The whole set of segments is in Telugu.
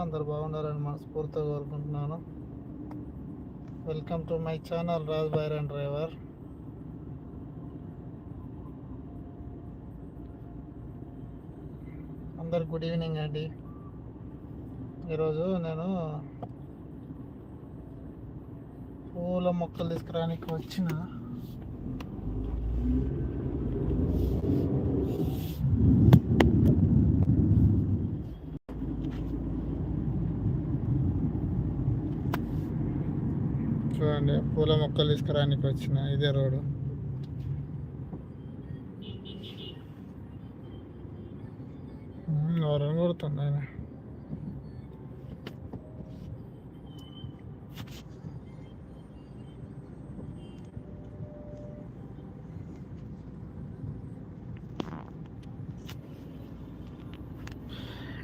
అందరు బాగుండాలని మనస్ఫూర్తిగా కోరుకుంటున్నాను. Welcome to my channel Raj Bairan driver అందరు గుడ్ ఈవినింగ్ అండి. ఈరోజు నేను పూల మొక్కలు తీసుకురానికి వచ్చిన చూడండి పూల మొక్కలు తీసుకురానికి వచ్చిన ఇదే రోడ్డు. ఎవరైనా కొడుతుంది ఆయన?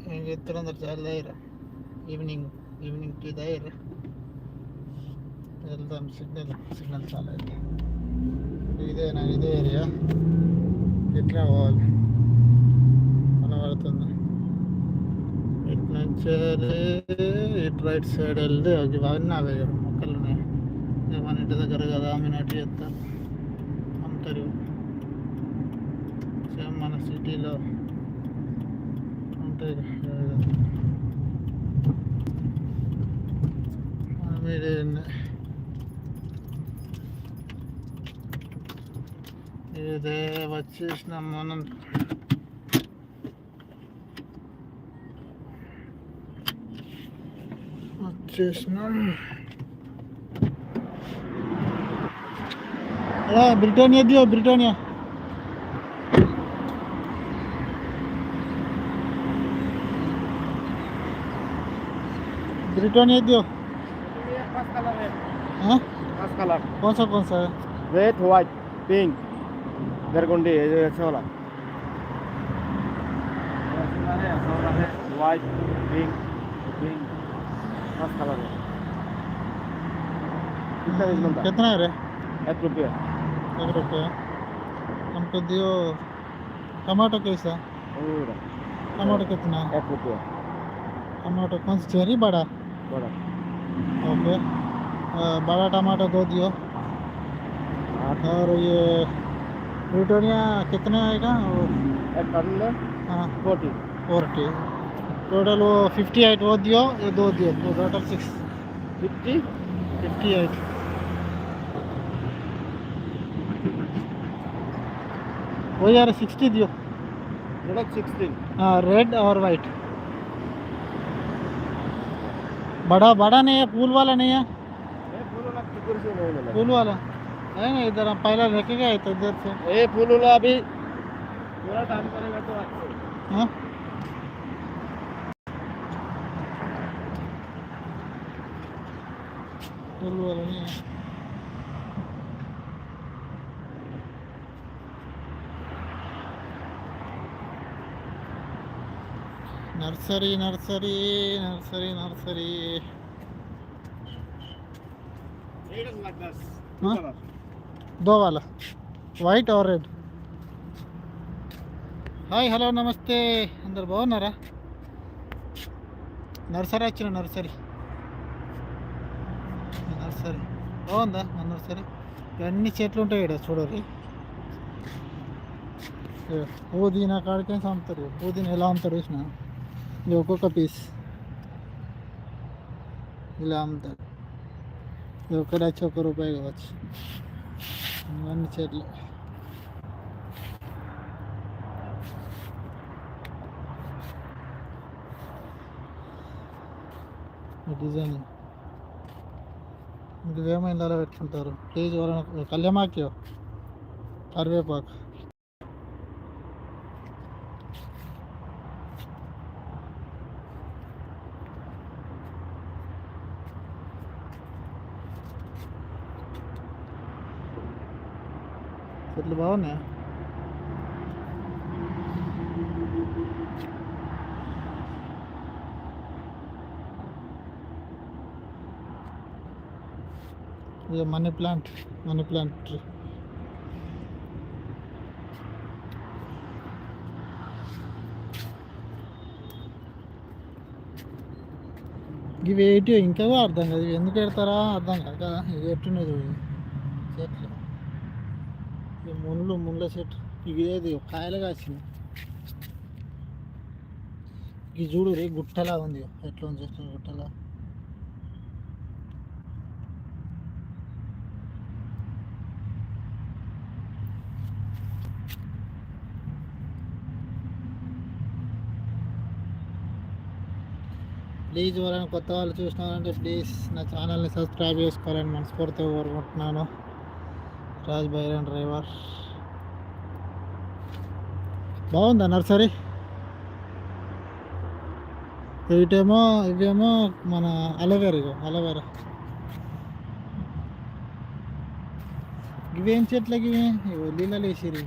ఏం అందరు చాలా దగ్గర ఈవినింగ్ ఈవినింగ్ టీ దగ్గర వెళ్దాం సిగ్నల్ సిగ్నల్ చాలా ఇదేనా ఇదే ఏరియా. ఎట్లా పోవాలి? కనబడుతుంది. ఇటు నుంచి ఇటు రైట్ సైడ్ వెళ్తే అవి అవన్నీ అవే మొక్కలు ఉన్నాయి. మన ఇంటి దగ్గర కదా అమ్మినట్టు చేస్తారు అమ్ముతారు. సేమ్ మన సిటీలో ఉంటాయి కదా ఇదే ఇదే వచ్చేసినాం మనం వచ్చేసినాం అలా బ్రిటానియా దియో బ్రిటానియా ब्रिटानिया दियो पांच कलर है हाँ पांच कलर कौन सा कौन सा है रेड व्हाइट पिंक जो अच्छा वाला पिंक पिंक कलर है कितना इसमें कितना है रे एक रुपया एक रुपया हमको दियो टमाटो कैसा टमाटो कितना एक रुपया टमाटो कौन सा चेरी बड़ा बड़ा ओके बड़ा टमाटो दो दियो और ये ब्रिटानिया कितना आएगा? वो, हाँ। फोर्टी। फोर्टी। टोटल वो फिफ्टी एट वो दियो ये दो दियो। तो total six fifty? Fifty eight वो यार सिक्सटी दियो। हाँ रेड और वाइट बड़ा बड़ा नहीं है फूल वाला नहीं है। फूल वाला? नहीं मिला फूल वाला है ना इधर हम पहले लेके गए थे इधर से ये फूल वाला अभी पूरा काम करेगा तो अच्छा हाँ? फूल वाला नहीं. है nursery nursery nursery. Nursery It दो वाला white or red hi hello నమస్తే అందరు బాగున్నారా నర్సరీ వచ్చిన నర్సరీ నర్సరీ బాగుందా మన నర్సరీ అన్ని చెట్లు ఉంటాయి ఇక్కడ చూడరు పుదీనా కాడికేసి అమ్ముతారు పుదీనా ఎలా అమ్ముతారు చూసిన ఇది ఒక్కొక్క పీస్ ఇలా అమ్ముతారు ఇది ఒకటి వచ్చి ఒక రూపాయి కావచ్చు అన్ని చెట్లు డిజైనింగ్ డిజైన్. ఇంక ఏమైంది పెట్టుకుంటారు? ప్లీజ్ ఎవరైనా కళ్యామాక్యో కరివేపాకు. చెట్లు బాగున్నాయా? ఇది money plant money plant tree ఇవి ఏంటి ఇంకా అర్థం కాదు. ఇవి ఎందుకు పెడతారా అర్థం కాదు కదా. ఇవి ఎట్టున్నది చెట్లు ఇవి ముళ్ళు ముళ్ళ చెట్టు. ఇదేది కాయలు కాసింది ఇది చూడు రే గుట్టలా ఉంది. ఎట్లా ఉంది చెట్లు గుట్టలా? ప్లీజ్ ఎవరైనా కొత్త వాళ్ళు చూసినారంటే ప్లీజ్ నా ఛానల్ని సబ్స్క్రైబ్ చేసుకోవాలని మనస్ఫూర్తిగా కోరుకుంటున్నాను. రాజ్ బైరన్ డ్రైవర్. బాగుందా నర్సరీ? ఇటేమో ఇవేమో మన అలోవేరా ఇగో అలోవేరా. ఇవేం చెట్లకి ఇవి? ఇగో నీళ్ళలో వేసిరి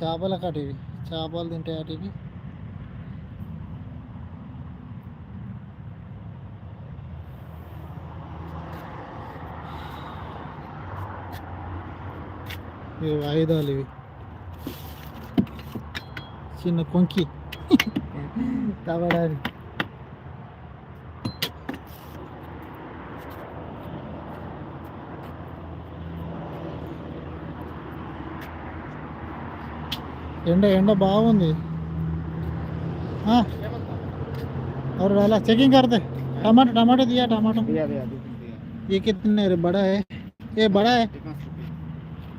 చేపల కాటివి చేపలు తింటాయి అటు ఇవి ఇవి ఆయుధాలు ఇవి చిన్న కొంకి తవ్వడానికి ఎండ ఎండ బాగుంది हाँ और वाला चेकिंग करते टमाटर टमाटर दिया टमाटर दिया दिया दो तीन दिया ये कितने रे बड़ा है ये बड़ा है कितना रुपये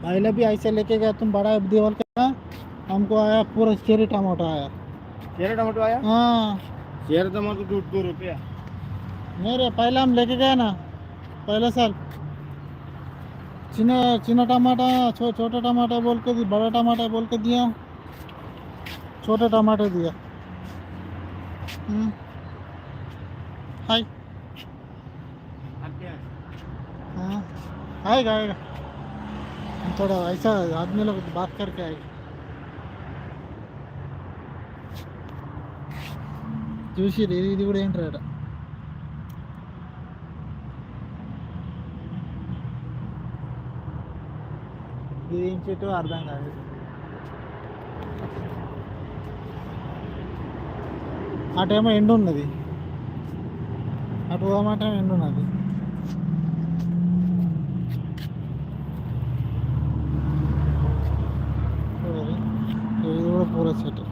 पहले भी ऐसे लेके गया तुम बड़ा दीवार का हमको आया पूरा चेरी टमाटर आया। चेहरा टमाटो आया? हाँ। चेहरा टमाटो दो दो रुपया। नहीं रे पहले हम लेके गए ना पहले साल। चिना चिना टमाटर छो, छोटा टमाटर बोल के दी बड़ा टमाटर बोल के दिया। छोटा टमाटर दिया। हम्म। हाय। हाँ। आएगा आएगा हम थोड़ा ऐसा आदमी लोग बात करके आएगा చూసి ఇది ఇది కూడా ఏంటి రేట ఇది ఏం చెట్టు అర్థం కాదు అటేమో ఎండు ఉన్నది అటు పోమాటేమో ఎండు ఉన్నది కూడా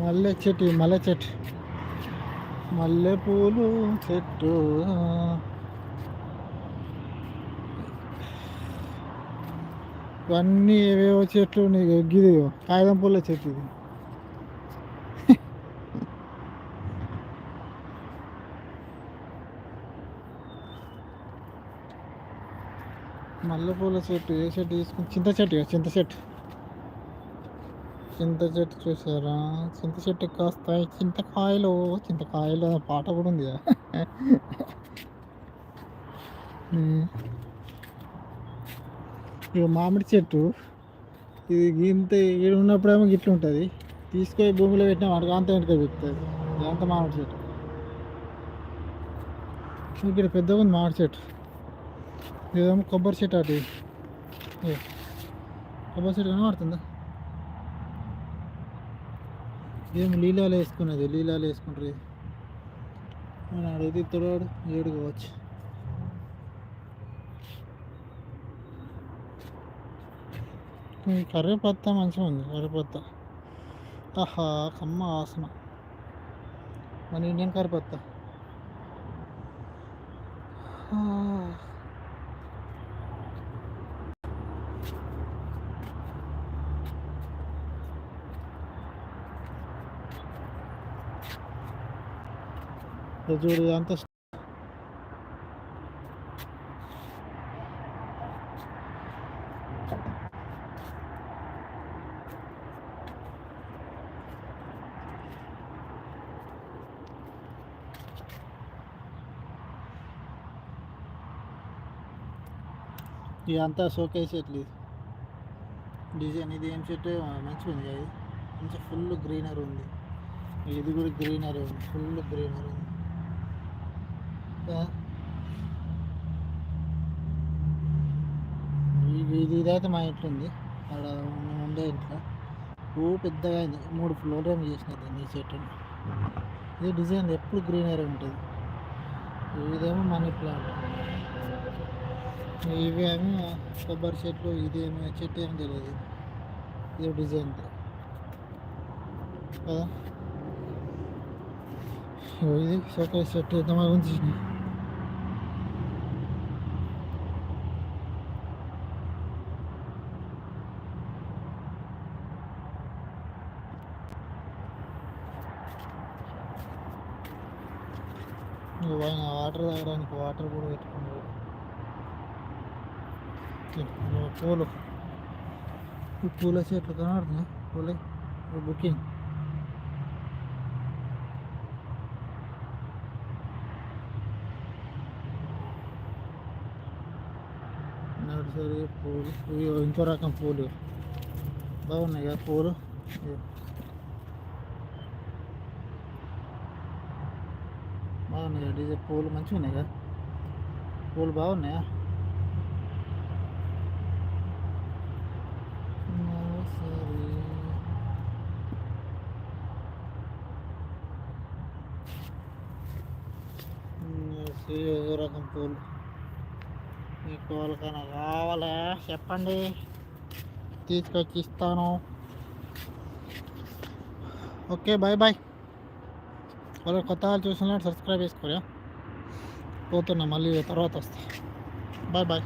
మల్లె చెట్టు మల్లె చెట్టు. మల్లె పూలు చెట్టు. ఇవన్నీ ఏవేవో చెట్లు నీకు గిది కాగితం పూల చెట్టు ఇది. మల్లెపూల చెట్టు ఏ చెట్టు తీసుకుని చింత చెట్టు ఇక, చింత చెట్టు. చింత చెట్టు చూసారా? చింత చెట్టు కాస్తాయి చింతకాయలు. చింతకాయలు అనే పాట కూడా ఉంది కదా. ఇక మామిడి చెట్టు. ఇది ఇంత ఇక్కడ ఉన్నప్పుడేమో గిట్ల ఉంటుంది. తీసుకొని భూమిలో పెట్టినా వాడికి అంత వెంటనే పెడుతుంది అంత మామిడి చెట్టు. ఇక్కడ పెద్దగా ఉంది మామిడి చెట్టు. ఇదేమో కొబ్బరి చెట్టు అటు. ఏ, కొబ్బరి చెట్టు కనబడుతుందా? ఏం లీలాలు వేసుకునేది లీలాలు వేసుకుంటారు. అని అడిగితే ఇతడు ఏడు కావచ్చు. కర్రీపత్త మంచిగా ఉంది కర్రీపత్త. ఆహా కమ్మ ఆసన. మన ఇండియన్ కర్రీపత్త. చూడు ఇది ఇదంతా షోకేస్ చెట్లు డిజైన్ ఇది ఏం చెట్టు మంచిగా ఉంది ఇది. మంచి ఫుల్ గ్రీనరీ ఉంది. ఇది కూడా గ్రీనరీ ఉంది. ఫుల్ గ్రీనరీ ఉంది. ఇది ఇది ఇదైతే మా ఇంట్లో ఉంది. అక్కడ ఉండే ఇంట్లో. పువ్వు పెద్దగా అయింది. మూడు ఫ్లోర్ ఏమి చేసిన ఈ చెట్టు ఇది డిజైన్ ఎప్పుడు గ్రీనరీ ఉంటుంది. ఇదేమో మనీ ప్లాంట్. ఇవేమో కొబ్బరి చెట్లు ఇదేమో చెట్టు ఏమో తెలియదు ఇది డిజైన్. కదా ఇది షోకేస్ చెట్టు మా గురించి ఉంది వాటర్ తాగడానికి వాటర్ కూడా పెట్టుకున్నారు. పూలు. ఈ పూల చెట్లు కనబడుతున్నాయి పూలే. బుకింగ్. నర్సరీ పూలు ఇంకో రకం పూలు. బాగున్నాయి కదా పూలు? బాగున్నాయి కదా డిజైన్ పూలు మంచిగా ఉన్నాయి కదా పూలు బాగున్నాయా నర్సరీ నర్సరీ ఏదో రకం పూలు మీకు వాళ్ళకైనా కావాలా చెప్పండి తీసుకొచ్చి ఇస్తాను ఓకే బాయ్ బాయ్ వాళ్ళు కొత్త వాళ్ళు చూసిన సబ్స్క్రైబ్ చేసుకోరా పోతున్నా మళ్ళీ తర్వాత వస్తా. Bye bye